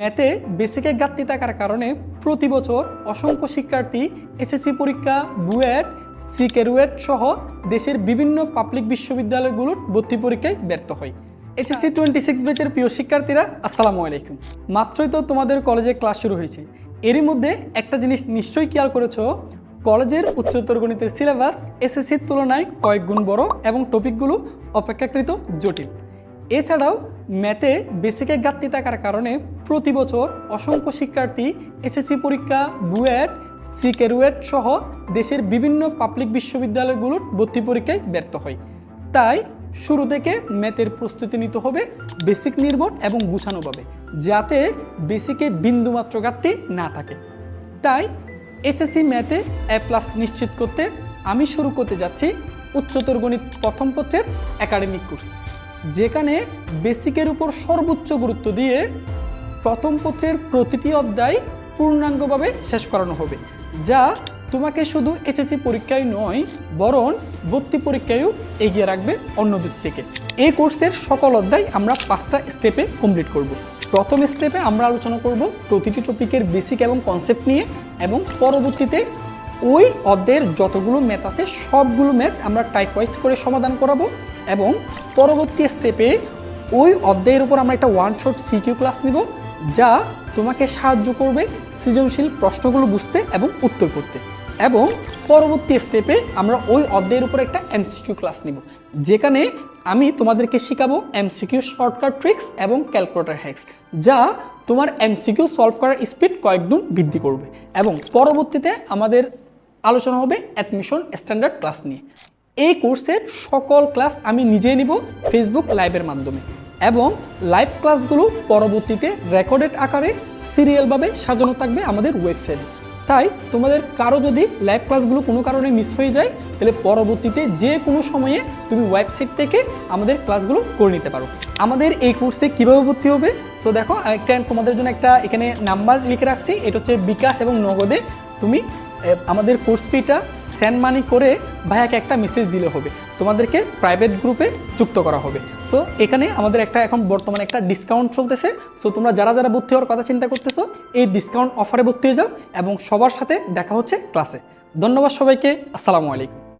ম্যাথে বেসিকের ঘাটতি থাকার কারণে প্রতি বছর অসংখ্য শিক্ষার্থী এসএসসি পরীক্ষা বুয়েট সিকেরুয়েট সহ দেশের বিভিন্ন পাবলিক বিশ্ববিদ্যালয়গুলোর ভর্তি পরীক্ষায় ব্যর্থ হয়। এইচএসসি টোয়েন্টি সিক্স ব্যাচের প্রিয় শিক্ষার্থীরা আসসালামু আলাইকুম। মাত্রই তো তোমাদের কলেজে ক্লাস শুরু হয়েছে। এরই মধ্যে একটা জিনিস নিশ্চয়ই খেয়াল করেছ কলেজের উচ্চতর গণিতের সিলেবাস এসএসসির তুলনায় কয়েক গুণ বড় এবং টপিকগুলো অপেক্ষাকৃত জটিল। এছাড়াও ম্যাথে বেসিকের ঘাটতি থাকার কারণে প্রতি বছর অসংখ্য শিক্ষার্থী এসএসসি পরীক্ষা বুয়েট সিকেরুয়েট সহ দেশের বিভিন্ন পাবলিক বিশ্ববিদ্যালয়গুলোর ভর্তি পরীক্ষায় ব্যর্থ হয়। তাই শুরু থেকে ম্যাথের প্রস্তুতি নিতে হবে, বেসিক নির্ভর এবং গুছানোভাবে যাতে বেসিকে বিন্দুমাত্র ঘাটতি না থাকে। তাই এইচএসসি ম্যাথে এ প্লাস নিশ্চিত করতে আমি শুরু করতে যাচ্ছি উচ্চতর গণিত প্রথম পত্রের একাডেমিক কোর্স। যেখানে বেসিকের উপর সর্বোচ্চ গুরুত্ব দিয়ে প্রথম পত্রের প্রতিটি অধ্যায় পূর্ণাঙ্গভাবে শেষ করানো হবে, যা তোমাকে শুধু এসএসসি পরীক্ষায় নয়, বরং ভর্তি পরীক্ষায়ও এগিয়ে রাখবে অন্য দিক থেকে। এই কোর্সের সকল অধ্যায় আমরা পাঁচটা স্টেপে কমপ্লিট করব। প্রথম স্টেপে আমরা আলোচনা করব প্রতিটি টপিকের বেসিক এবং কনসেপ্ট নিয়ে, এবং পরবর্তীতে ওই অধ্যায়ের যতগুলো ম্যাথ আছে, সবগুলো ম্যাথ আমরা টাইপ ওয়াইজ করে সমাধান করাবো এবং পরবর্তী স্টেপে ওই অধ্যায়ের উপর আমরা একটা ওয়ান শট সিকিউ ক্লাস নিব, যা তোমাকে সাহায্য করবে সৃজনশীল প্রশ্নগুলো বুঝতে এবং উত্তর করতে। এবং পরবর্তী স্টেপে আমরা ওই অধ্যায়ের উপর একটা এমসিকিউ ক্লাস নিব, যেখানে আমি তোমাদেরকে শেখাবো এমসিকিউ শর্টকাট ট্রিক্স এবং ক্যালকুলেটর হ্যাক্স যা তোমার এমসিকিউ সলভ করার স্পিড কয়েকগুণ বৃদ্ধি করবে। এবং পরবর্তীতে আমাদের আলোচনা হবে অ্যাডমিশন স্ট্যান্ডার্ড ক্লাস নিয়ে। এই কোর্সের সকল ক্লাস আমি নিজেই নিব ফেসবুক লাইভের মাধ্যমে এবং লাইভ ক্লাসগুলো পরবর্তীতে রেকর্ডেড আকারে সিরিয়ালভাবে সাজানো থাকবে আমাদের ওয়েবসাইটে তাই তোমাদের কারও যদি লাইভ ক্লাসগুলো কোনো কারণে মিস হয়ে যায়, তাহলে পরবর্তীতে যে কোনো সময়ে তুমি ওয়েবসাইট থেকে আমাদের ক্লাসগুলো করে নিতে পারো। আমাদের এই কোর্সে কীভাবে ভর্তি হবে? সো দেখো, একটা তোমাদের জন্য একটা এখানে নাম্বার লিখে রাখছি, এটা হচ্ছে বিকাশ এবং নগদে তুমি আমাদের কোর্স ফিটা সেন্ড মানি করে ভাইয়াকে একটা মেসেজ দিলে হবে। তোমাদেরকে প্রাইভেট গ্রুপে যুক্ত করা হবে। সো এখানে আমাদের একটা এখন বর্তমানে একটা ডিসকাউন্ট চলতেছে। সো তোমরা যারা যারা ভর্তি হওয়ার কথা চিন্তা করতেছো, এই ডিসকাউন্ট অফারে ভর্তি হয়ে যাও এবং সবার সাথে দেখা হচ্ছে ক্লাসে ধন্যবাদ সবাইকে। আসসালামু আলাইকুম।